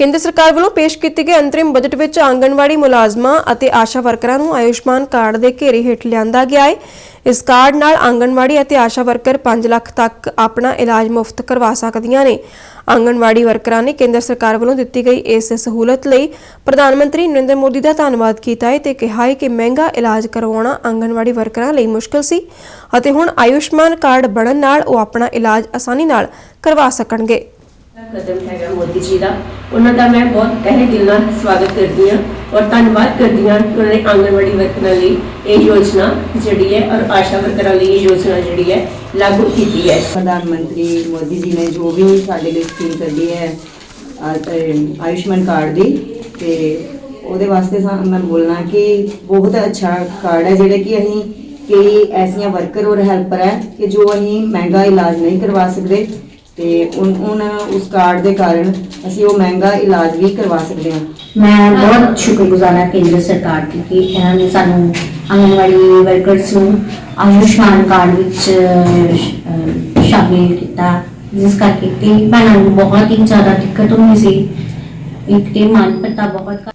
ਕੇਂਦਰ ਸਰਕਾਰ ਵੱਲੋਂ ਪੇਸ਼ ਕੀਤੇ ਗਏ ਅੰਤਰਿਮ ਬਜਟ ਵਿੱਚ ਆਂਗਣਵਾੜੀ ਮੁਲਾਜ਼ਮਾਂ ਅਤੇ ਆਸ਼ਾ ਵਰਕਰਾਂ ਨੂੰ ਆਯੁਸ਼ਮਾਨ ਕਾਰਡ ਦੇ ਘੇਰੇ ਹੇਠ ਲਿਆਂਦਾ ਗਿਆ ਹੈ ਇਸ ਕਾਰਡ ਨਾਲ ਆਂਗਣਵਾੜੀ ਅਤੇ ਆਸ਼ਾ ਵਰਕਰ 5 ਲੱਖ ਤੱਕ ਆਪਣਾ ਇਲਾਜ ਮੁਫਤ ਕਰਵਾ ਸਕਦੀਆਂ ਨੇ। ਆਂਗਣਵਾੜੀ ਵਰਕਰਾਂ ਨੇ ਕੇਂਦਰ ਸਰਕਾਰ ਵੱਲੋਂ ਦਿੱਤੀ ਗਈ ਇਸ ਸਹੂਲਤ ਲਈ ਪ੍ਰਧਾਨ ਮੰਤਰੀ ਨਰਿੰਦਰ ਮੋਦੀ ਦਾ ਧੰਨਵਾਦ ਕੀਤਾ ਹੈ ਤੇ ਕਿਹਾ ਹੈ ਕਿ ਮਹਿੰਗਾ ਇਲਾਜ ਕਰਵਾਉਣਾ ਆਂਗਣਵਾੜੀ ਵਰਕਰਾਂ ਲਈ ਮੁਸ਼ਕਲ ਸੀ ਅਤੇ ਹੁਣ ਆਯੁਸ਼ਮਾਨ ਕਾਰਡ ਬਣਨ ਨਾਲ ਉਹ ਆਪਣਾ ਇਲਾਜ ਆਸਾਨੀ ਨਾਲ ਕਰਵਾ ਸਕਣਗੇ। ਕਦਮ ਹੈਗਾ ਮੋਦੀ ਜੀ ਦਾ। ਉਹਨਾਂ ਦਾ ਮੈਂ ਬਹੁਤ ਤਹਿ ਦਿਲ ਨਾਲ ਸਵਾਗਤ ਕਰਦੀ ਹਾਂ ਔਰ ਧੰਨਵਾਦ ਕਰਦੀ ਹਾਂ ਕਿ ਉਹਨਾਂ ਨੇ ਆਂਗਣਵਾੜੀ ਵਰਕਰਾਂ ਲਈ ਇਹ ਯੋਜਨਾ ਜਿਹੜੀ ਹੈ ਔਰ ਆਸ਼ਾ ਵਰਕਰਾਂ ਲਈ ਇਹ ਯੋਜਨਾ ਜਿਹੜੀ ਹੈ ਲਾਗੂ ਕੀਤੀ ਹੈ। ਪ੍ਰਧਾਨ ਮੰਤਰੀ ਮੋਦੀ ਜੀ ਨੇ ਜੋ ਵੀ ਸਾਡੇ ਲਈ ਸਕੀਮ ਕੱਢੀ ਹੈ ਆਯੁਸ਼ਮਾਨ ਕਾਰਡ ਦੀ, ਤੇ ਉਹਦੇ ਵਾਸਤੇ ਮੈਂ ਬੋਲਣਾ ਕਿ ਬਹੁਤ ਅੱਛਾ ਕਾਰਡ ਹੈ ਜਿਹੜਾ ਕਿ ਅਸੀਂ ਕਈ ਐਸੀਆਂ ਵਰਕਰ ਔਰ ਹੈਲਪਰ ਹੈ ਕਿ ਜੋ ਅਸੀਂ ਮਹਿੰਗਾ ਇਲਾਜ ਨਹੀਂ ਕਰਵਾ ਸਕਦੇ ਤੇ ਉਨ ਉਸ ਕਾਰਡ ਦੇ ਕਾਰਨ ਅਸੀਂ ਉਹ ਮਹਿੰਗਾ ਇਲਾਜ ਵੀ ਕਰਵਾ ਸਕਦੇ ਹਾਂ। ਮੈਂ ਬਹੁਤ ਸ਼ੁਕਰਗੁਜ਼ਾਰ ਹਾਂ ਕੇਂਦਰ ਸਰਕਾਰ ਦੀ ਕਿ ਇਹਨਾਂ ਨੇ ਸਾਨੂੰ ਆਂਗਨਵਾੜੀ ਵਰਕਰਸ ਨੂੰ ਆਯੁਸ਼ਮਾਨ ਕਾਰਡ ਵਿੱਚ ਸ਼ਾਮਿਲ ਕੀਤਾ। ਜਿਸ ਕਰਕੇ ਕਈ ਭੈਣਾਂ ਨੂੰ ਬਹੁਤ ਹੀ ਜ਼ਿਆਦਾ ਦਿੱਕਤ ਹੁੰਦੀ ਸੀ। ਇੱਕ ਤੇ ਮਨ ਪਤਾ ਬਹੁਤ